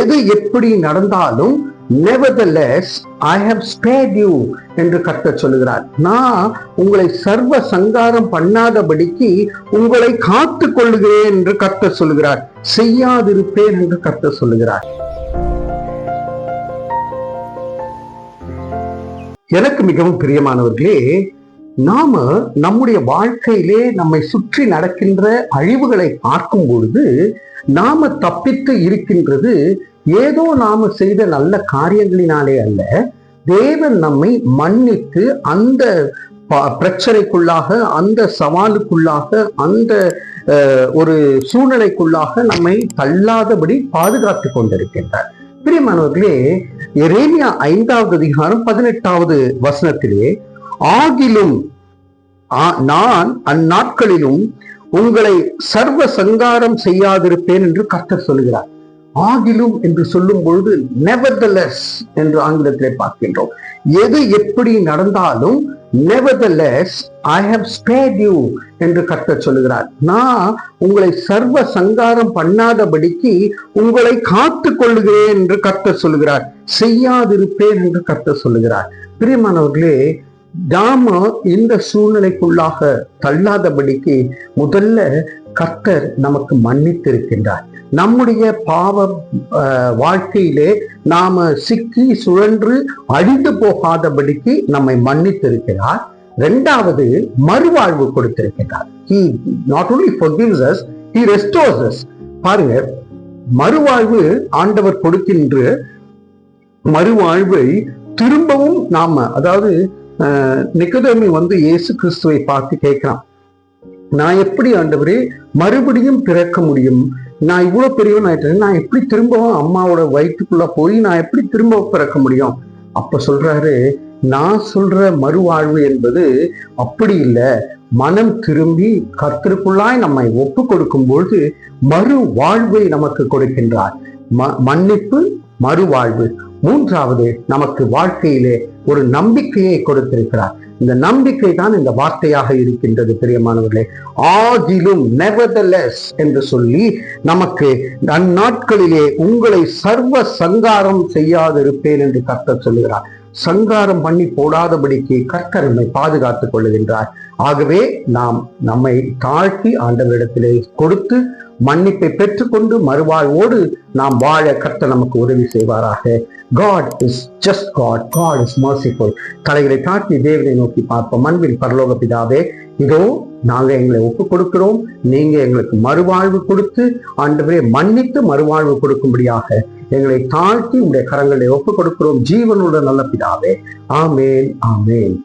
எது எப்படி நடந்தாலும் nevertheless I have spared you என்று கர்த்தர் சொல்லுகிறார். நான் உங்களை சர்வ சங்காரம் பண்ணாதபடிக்கு உங்களை காத்து கொள்ளுகிறேன் என்று கர்த்தர் சொல்லுகிறார். செய்யாதிருப்பேன் என்று கர்த்தர் சொல்லுகிறார். எனக்கு மிகவும் பிரியமானவர்களே நாம நம்முடைய வாழ்க்கையிலே நம்மை சுற்றி நடக்கின்ற அழிவுகளை பார்க்கும் பொழுது நாம தப்பித்து இருக்கின்றது ஏதோ நாம செய்த நல்ல காரியங்களினாலே அல்ல. தேவன் நம்மை மன்னித்து அந்த பிரச்சனைக்குள்ளாக அந்த சவாலுக்குள்ளாக அந்த அஹ், ஒரு சூழ்நிலைக்குள்ளாக நம்மை தள்ளாதபடி பாதுகாத்து கொண்டிருக்கின்றார். பிரியமானவர்களே எரேமியா ஐந்தாவது அதிகாரம் பதினெட்டாவது வசனத்திலே ஆகிலும் நான் அந்நாட்களிலும் உங்களை சர்வ சங்காரம் செய்யாதிருப்பேன் என்று கர்த்தர் சொல்கிறார். ஆகிலும் என்று சொல்லும் பொழுது நெவர்தலெஸ் என்று ஆங்கிலத்திலே பார்க்கின்றோம். எது எப்படி நடந்தாலும் nevertheless I have spared you என்று கர்த்தர் சொல்லுகிறார் நான் உங்களை சர்வ சங்காரம் பண்ணாதபடிக்கு உங்களை காத்து கொள்ளுகிறேன் என்று கர்த்தர் சொல்லுகிறார் செய்யாதிருப்பேன் என்று கர்த்தர் சொல்லுகிறார் பிரியமானவர்களே நாம இந்த சூழ்நிலைக்குள்ளாக தள்ளாதபடிக்கு முதல்ல கர்த்தர் நமக்கு மன்னித்திருக்கின்றார். நம்முடைய பாவ வாழ்க்கையிலே நாம சிக்கி சுழன்று அழிந்து போகாதபடிக்கு நம்மை மன்னித்திருக்கிறார். ரெண்டாவது மறுவாழ்வு கொடுத்திருக்கிறார் he not only forgives us he restores us பாருங்க மறுவாழ்வு ஆண்டவர் கொடுக்கின்ற மறுவாழ்வை திரும்பவும் நாம அதாவது நிக்கதேமி வந்து இயேசு கிறிஸ்துவை பார்த்து கேட்கிறான். நான் எப்படி ஆண்டவரே மறுபடியும் பிறக்க முடியும்? நான் இவ்வளவு பெரியவன் ஆயிட்டேன் நான் எப்படி திரும்பவும் அம்மாவோட வயிற்றுக்குள்ள போய் நான் எப்படி திரும்ப பிறக்க முடியும்? அப்ப சொல்றாரு நான் சொல்ற மறுவாழ்வு என்பது அப்படி இல்லை. மனம் திரும்பி கர்த்தருக்குள்ளாய் நம்மை ஒப்பு கொடுக்கும் பொழுது மறு வாழ்வை நமக்கு கொடுக்கின்றார். ம- மன்னிப்பு மறுவாழ்வு. மூன்றாவது நமக்கு வாழ்க்கையிலே ஒரு நம்பிக்கையை கொடுத்திருக்கிறார். இந்த நம்பிக்கை தான் இந்த வார்த்தையாக இருக்கின்றது பிரியமானவர்களே. ஆகிலும் நெவர்தலெஸ் என்று சொல்லி நமக்கு அந்நாட்களிலே உங்களை சர்வ சங்காரம் செய்யாதிருப்பேன் என்று கர்த்தர் சொல்லுகிறார். சங்காரம் பண்ணி போடாதபடிக்கு கர்த்தர் நம்மை பாதுகாத்துக் கொள்ளுகின்றார். ஆகவே நாம் நம்மை தாழ்த்தி ஆண்டவரிடத்திலே கொடுத்து மன்னிப்பை பெற்றுக்கொண்டு மறுவாழ்வோடு நாம் வாழ கர்த்தர் நமக்கு உதவி செய்வாராக. God is just God God is merciful தலைகளை தாழ்த்தி தேவனை நோக்கி பார்ப்போம். அன்பின் பரலோக பிதாவே இதோ நாங்க எங்களை ஒப்பு கொடுக்கிறோம் நீங்க எங்களுக்கு மறுவாழ்வு கொடுத்து ஆண்டவரே மன்னித்து மறுவாழ்வு கொடுக்கும்படியாக எங்களை தாழ்த்தி உடைய கரங்களை ஒப்பு கொடுக்கிறோம் ஜீவனுள்ள நல்ல பிதாவே. ஆமேன் ஆமேன்.